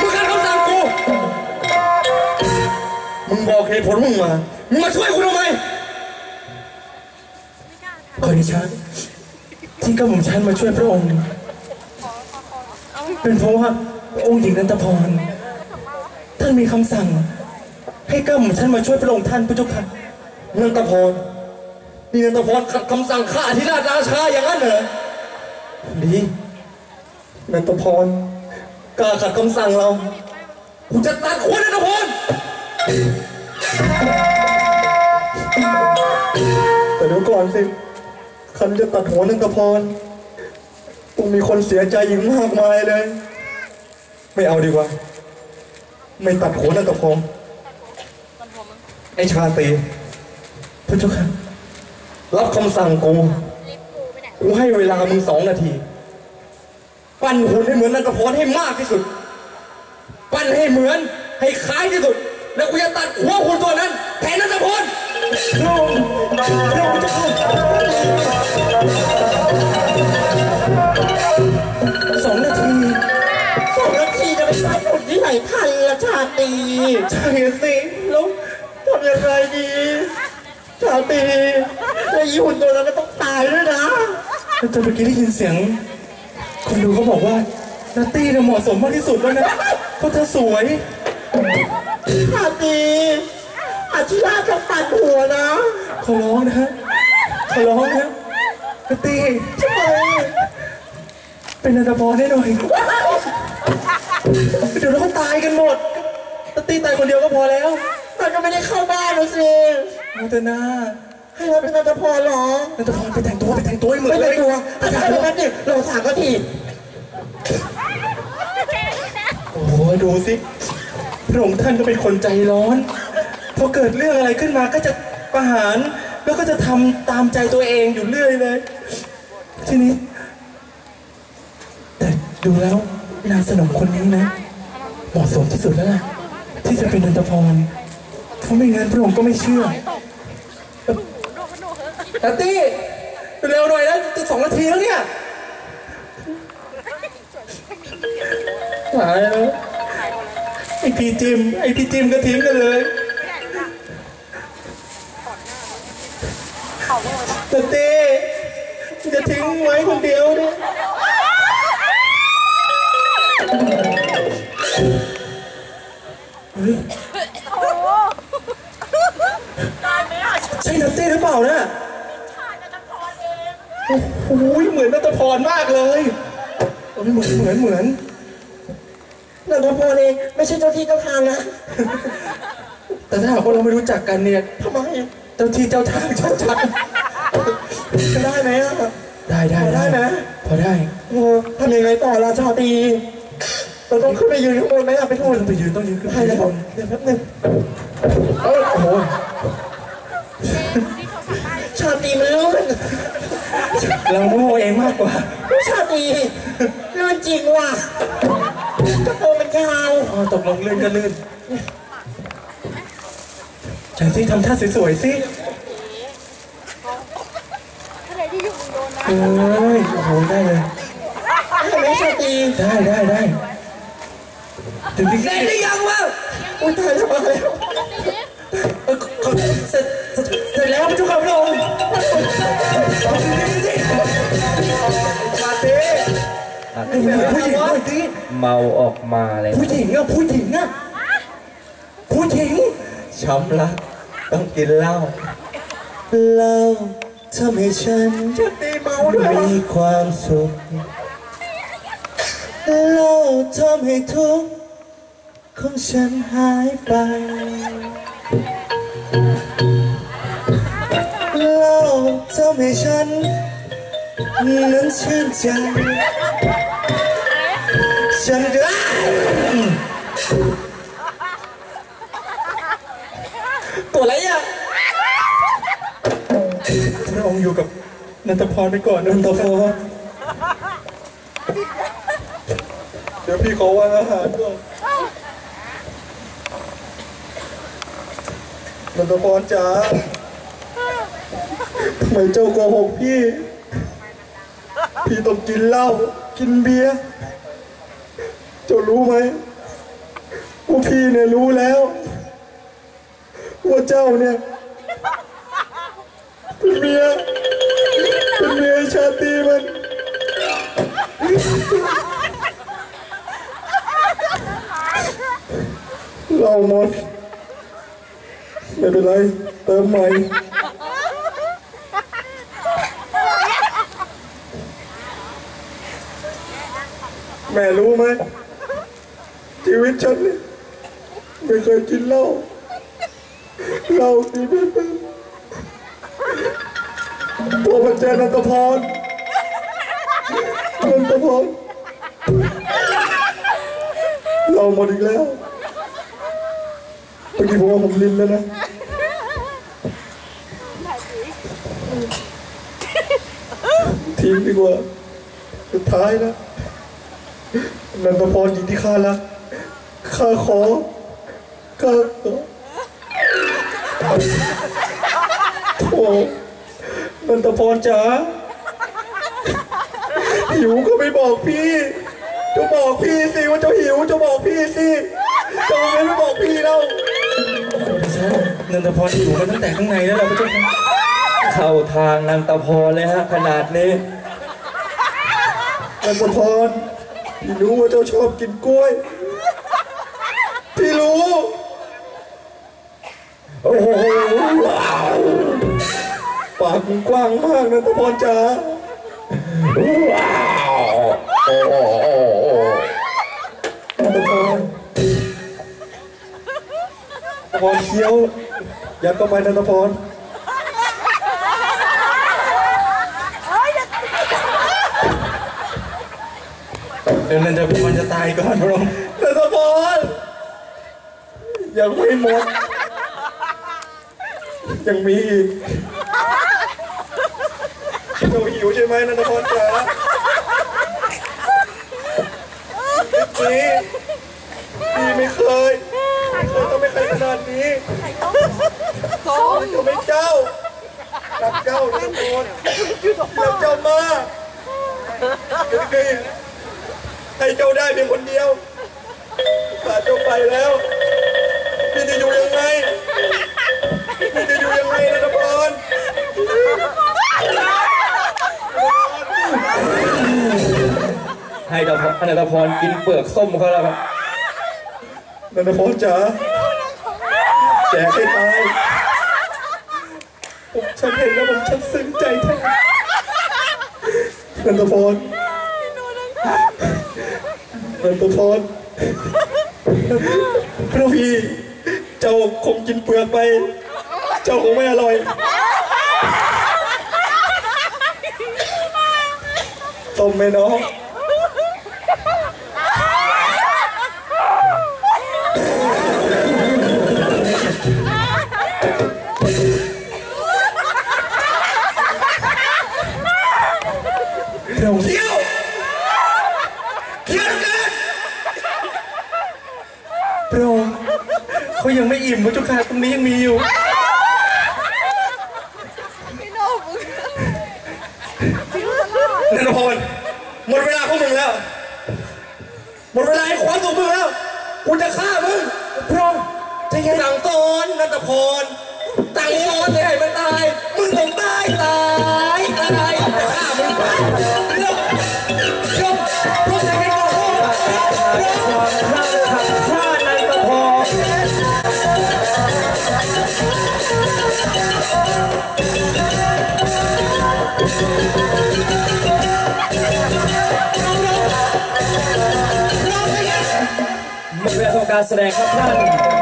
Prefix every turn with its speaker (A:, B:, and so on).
A: มึงขัดคำสั่งกู มึงบอกเหตุผลมึงมา มึงมาช่วยกูทำไม
B: ขอดิฉันที่กระหม่อมฉันมาช่วยพระองค์ เป็นเพราะว่าองค์หญิงนันทพร ท่านมีคำสั่ง ให้กระหม่อมฉันมาช่วยพระองค์ท่านพระเจ้าค่ะ
A: นันตพรนี่นันตพรขัดคำสั่งข้าอธิราชราชาอย่างนั้นเหรอดีนันตพร กล้าขัดคำสั่งเรากูจะตัดหัวนันตพรแต่เดี๋ยวก่อนสิคันจะตัดหัวนันตพรต้องมีคนเสียใจอีกมากมายเลย ไม่เอาดีกว่า ไม่ตัดหัวนันตพรไอชาตรี
B: พระเจ้าค่ะ
A: รับคำสั่งกูกูให้เวลามึงสองนาที ปั้นหุ่นให้เหมือนนันทพรให้มากที่สุด ปั้นให้เหมือนให้คล้ายที่สุด แล้วกูจะตัดหัวหุ่นตัวนั้นแทนนันทพร
B: พระองค์พระองค์พระเจ้าค่ะสองนาที
C: สองนาทีจะไปปั้นหุ่นที่ไหนทันละชาตรี
B: ใช่สิแล้วทำยังไงดี
C: ชาตรีแล้วอีหุ่นตัวนั้นก็ต้องตายด้วยนะ
B: แต่เมื่อกี้ได้ยินเสียง คนดูเขาบอกว่านัตตี้เนี่ยเหมาะสมมากที่สุดแล้วนะเพราะเธอสวย
C: ชาตรีอาชิราจะปัดหัวนะ
B: ขอร้องนะฮะขอร้องนะนัตตี้
C: ทำไม
B: เป็นนันทพรให้หน่อยเดี๋ยวเราก็ตายกันหมดนัตตี้ตายคนเดียวก็พอแล้ว
C: มันก็ไม่ได้เข้าบ้านนะสิ
B: โมเตนา
C: ให้เราเป็นนันทพรเหรอ
B: นันทพรไปแต่งตัวไปแต่งตัวให้เหมือน
C: ไม่
B: เล
C: เป็น
B: ย
C: ตัวอาจารย์นั้นเนี่ยเราถามก็ที
B: อ้โหดูสิพระองค์ท่านก็เป็นคนใจร้อน พอเกิดเรื่องอะไรขึ้นมาก็จะประหาร แล้วก็จะทำตามใจตัวเองอยู่เรื่อยเลย ทีนี้ แต่ดูแล้วนางสนมคนนี้นะเหมาะสมที่สุดแล้วล่ะที่จะเป็นนันทพรเพราะไม่งั้นพระองค์ก็ไม่เชื่อตัตตี้เร็วหน่อยนะจะสองนาทีแล้วเนี่ยตายแล้ว ไอพี่จิมไอพี่จิมก็ทิ้งกันเลยตัตตี้จะทิ้งไว้คนเดียวเนี่ยใช่นัตตี้หรือเปล่านะโอ้โหเหมือนนัตพรมากเลยโอ้ยเหมือนเหมือนเหมือน
C: นันทพรเองไม่ใช่เจ้าที่เจ้าทางนะ
B: แต่ถ้าหากว่าเราไม่รู้จักกันเนี่ย
C: ทำไม
B: เจ้าที่เจ้าทางเจ้าชัก
C: จะได้ไหมอะ
B: ได้ได้
C: พอได้ไหม
B: พอได้
C: โอ้ทำยังไงต่อละชาตรีเราต้องขึ้นไปยืนข้างบนไหมอะไป
B: ต้
C: ทุ
B: อง
C: น
B: ไปยืนต้องยืนขึ้นไป
C: ใช่
B: ยื
C: แล้ว
B: นบน
C: เดี๋ยวแป๊บนึง
B: เอ้ยโอ้โห
C: ชาตรีมันลื่น
B: เราโง่เองมากกว่า
C: ชาตรีลื่นจริงว่ะกระ
B: ตกลงลื่นก็ลื่นฉันสิทำท่าสวยๆสิเอ้ยโอ้โหได้เลย
C: ใช่ไหมชาตรี
B: ได้ได้ได้ถึงที่
A: เสร็จหรือยังวะ
C: อุ้ยตายแล้วมาแล้ว
B: เออเขาเสร็จเสร็จเสร็จแล้วพระเจ้าค่ะพระองค์ ไอ้เหมือนผู้หญิงหน่อยสิ
D: เมาออกมาเลย
B: ผู้หญิงอะผู้หญิงอะผู้หญิง
A: ช้ำรักต้องกินเหล้าเหล้าทำให้ฉัน
C: ชาตรีเมาด้วย
A: มีความสุขเหล้าทำให้ทุกข์ของฉันหายไปเหล้าทำให้ฉันนั้นชื่นใจ ฉันจะตัวอะไรอะ
B: พระองค์อยู่กับนันทพรไปก่อนนันทพร
A: เดี๋ยวพี่ขอวางอาหารก่อนนันทพรจ๋าทำไมเจ้าโกหกพี่ พี่ต้องกินเหล้ากินเบียร์ รู้ไหมว่าพี่เนี่ยรู้แล้วว่าเจ้าเนี่ยเป็นเมียเป็นเมียชาตรีมันเราหมดไม่เป็นไรเติมใหม่แม่รู้ไหม ชีวิตฉันเนี่ยไม่เคยกินเหล้าเหล้ากินไม่เป็นพอมาเจนันตพรนันตพรเราหมดอีกแล้วเมื่อกี้ผมว่าผมลิ้นแล้วนะทิ้งดีกว่าสุดท้ายนะนันทพรหญิงที่ข้ารัก ข้าขอข้าขอโอ้นันทพรจ๋าหิวก็ไม่บอกพี่จะบอกพี่สิว่าเจะหิวจะบอกพี่สิจะไม่ไม่บอกพี่เรานันทพรหิวมาตั้งแต่ข้างในแล้วเราพระเจ้าค่ะ
D: เข้าทางนางตะพรเลยฮะขนาดนี้
A: นันทพร พี่รู้ว่าเจ้าชอบกินกล้วย พี่รู้
D: โอ้โห
A: ปากมึงกว้างมากนะตะพรจ๋า
D: ว้าวโอ้โหโอ้โห
A: ตะพรตะพรเคี้ยว อยัดเข้าไปนะตะพร
D: เดี๋ยวนันทพรจะตายก่อนพระองค์
A: นะตะพรยังไม่หมด ยังมีอีกเจ้าหิวใช่ไหมนะตะพรจ๋านี่พี่ไม่เคยไม่เคยต้องไม่เคยขนาดนี้
B: ส้ม
A: จะไม่เจ้ารักเจ้านะตะพรรักเจ้ามากเดี๋ยวนี้ ให้เจ้าได้เพียงคนเดียวขาดเจ้าไปแล้ว พี่จะอยู่ยังไง พี่จะอยู่ยังไงนะตะพร
D: ให้ตะพรนันทพรกินเปลือกส้มเขาแล้วครับ
A: นันทพรจ๋าแจกให้ตายผมฉันเห็นแล้วผมฉันซึ้งใจแท้นันทพร นันทพรพระพี่เจ้าคงกินเปลือกไป เจ้าคงไม่อร่อยต้มไหมน้องเราเที่ยวเที่ยวกันพระองค์ เขายังไม่อิ่มพระเจ้าค่ะตรงนี้ยังมีอยู่
B: พี่โน่มึง
D: นันทพรหมดเวลาของมึงแล้ว หมดเวลาให้ความสุขมึงแล้ว กูจะฆ่ามึงพร้อมจะยังสั่งสอนนันทพรสั่งสอนให้มันตาย มึงต้องตายตายตายจะฆ่ามึงเรื่องยกพวกจะให้กูพูดความข้างขัดฆ่านั การแสดงครับท่าน